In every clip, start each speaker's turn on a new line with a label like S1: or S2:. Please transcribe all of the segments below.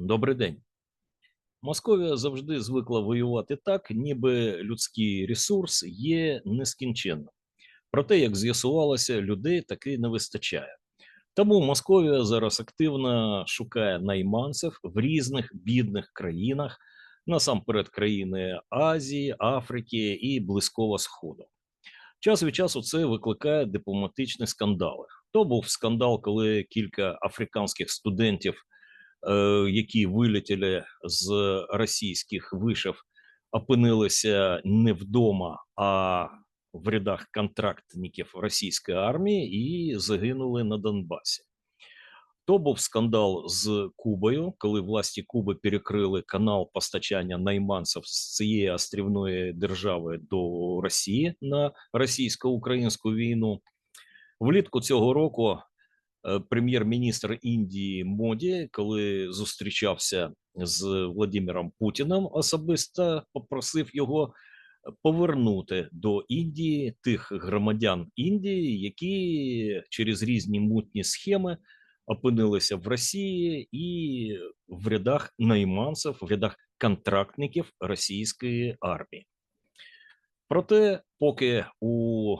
S1: Добрий день. Московія завжди звикла воювати так, ніби людський ресурс є нескінченним. Проте, як з'ясувалося, людей таки не вистачає. Тому Московія зараз активно шукає найманців в різних бідних країнах, насамперед країни Азії, Африки і Близького Сходу. Час від часу це викликає дипломатичні скандали. То був скандал, коли кілька африканських студентів які вилетіли з російських вишів, опинилися не вдома, а в рядах контрактників російської армії і загинули на Донбасі. То був скандал з Кубою, коли власті Куби перекрили канал постачання найманців з цієї острівної держави до Росії на російсько-українську війну. Влітку цього року прем'єр-міністр Індії Моді, коли зустрічався з Владимиром Путіним, особисто попросив його повернути до Індії тих громадян Індії, які через різні мутні схеми опинилися в Росії і в рядах найманців, в рядах контрактників російської армії. Проте, поки у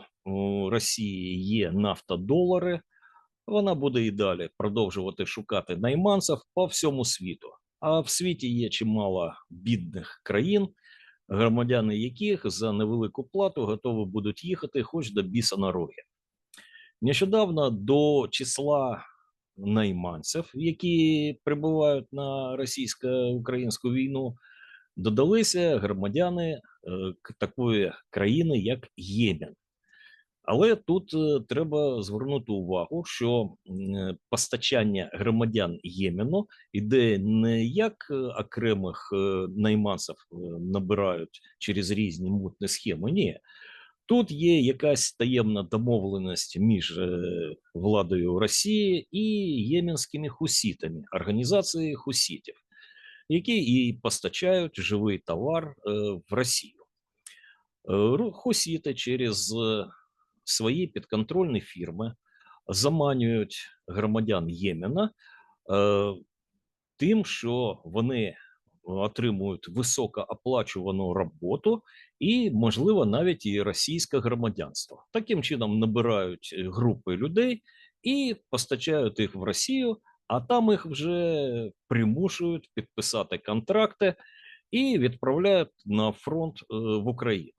S1: Росії є нафтодолари, вона буде і далі продовжувати шукати найманців по всьому світу. А в світі є чимало бідних країн, громадяни яких за невелику плату готові будуть їхати хоч до біса на роги. Нещодавно до числа найманців, які прибувають на російсько-українську війну, додалися громадяни е, такої країни, як Ємен. Але тут е, треба звернути увагу, що е, постачання громадян Ємену іде не як е, окремих найманців набирають через різні мутні схеми. Ні, тут є якась таємна домовленість між владою Росії і єменськими хусітами, організацією хусітів, які і постачають живий товар в Росію. Хусіти через свої підконтрольні фірми заманюють громадян Ємена е, тим, що вони отримують високооплачувану роботу і, можливо, навіть і російське громадянство. Таким чином набирають е, групи людей і постачають їх в Росію, а там їх вже примушують підписати контракти і відправляють на фронт е, в Україну.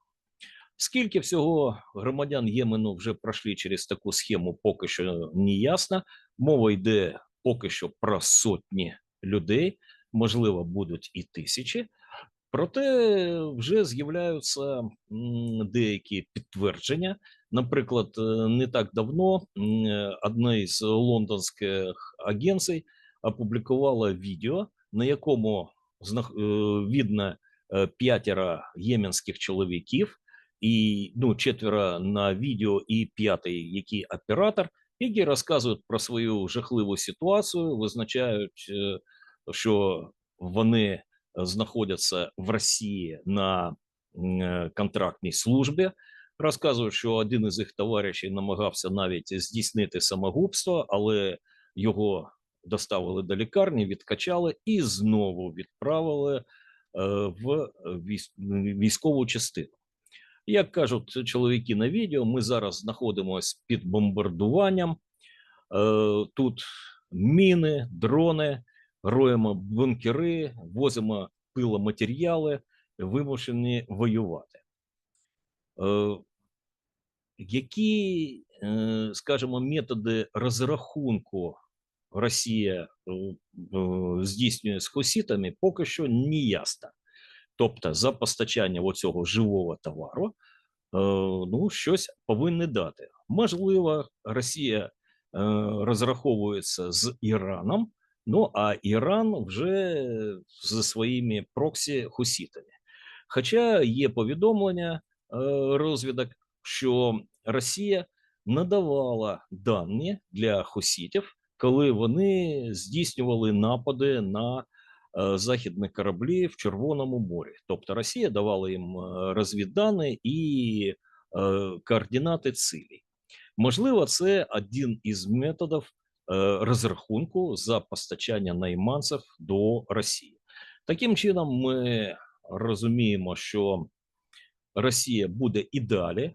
S1: Скільки всього громадян Ємену вже пройшли через таку схему, поки що не ясно. Мова йде поки що про сотні людей, можливо, будуть і тисячі. Проте вже з'являються деякі підтвердження. Наприклад, е, не так давно м, е, одна із лондонських агенцій опублікувала відео, на якому е, видно е, п'ятеро єменських чоловіків, і ну, четверо на відео, і п'ятий, який оператор, які розказують про свою жахливу ситуацію, визначають, що вони знаходяться в Росії на е, контрактній службі. Розказують, що один із їх товаришів намагався навіть здійснити самогубство, але його доставили до лікарні, відкачали і знову відправили е, в військову частину. Як кажуть чоловіки на відео, ми зараз знаходимося під бомбардуванням. Е, Тут міни, дрони, роємо бункери, возимо пиломатеріали, вимушені воювати. Е, Які, е, скажімо, методи розрахунку Росія здійснює з хусітами, поки що не ясно. Тобто, за постачання оцього живого товару, ну, щось повинні дати. Можливо, Росія е, розраховується з Іраном, ну а Іран вже зі своїми проксі хусітами. Хоча є повідомлення е, розвідок, що Росія надавала дані для хусітів, коли вони здійснювали напади на е, західні кораблі в Червоному морі. Тобто Росія давала їм е, розвіддані і е, координати цілей. Можливо, це один із методів розрахунку за постачання найманців до Росії. Таким чином, ми розуміємо, що Росія буде і далі е,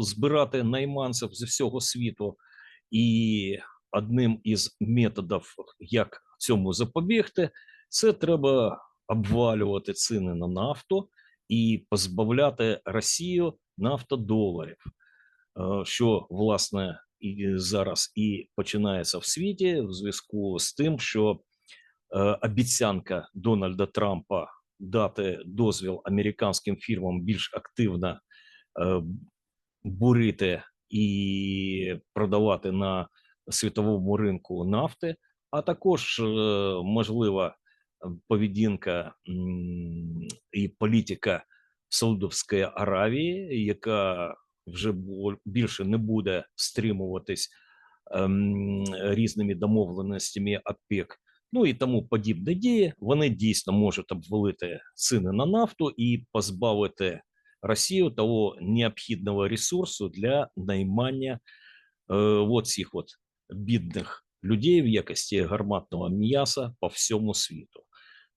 S1: збирати найманців зі всього світу, і одним із методів, як цьому запобігти, це треба обвалювати ціни на нафту і позбавляти Росію нафтодоларів, е, що власне і зараз і починається в світі в зв'язку з тим, що е, обіцянка Дональда Трампа дати дозвіл американським фірмам більш активно е, бурити і продавати на світовому ринку нафти, а також е, можлива поведінка і політика Саудовської Аравії, яка вже більше не буде стримуватись ем, різними домовленостями ОПЕК, ну і тому подібні дії, вони дійсно можуть обвалити ціни на нафту і позбавити Росію того необхідного ресурсу для наймання е, от цих от бідних людей в якості гарматного м'яса по всьому світу.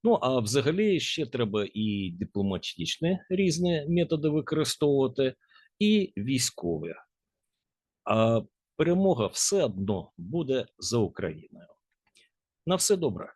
S1: Ну а взагалі ще треба і дипломатичні різні методи використовувати, і військові. А перемога все одно буде за Україною. На все добре.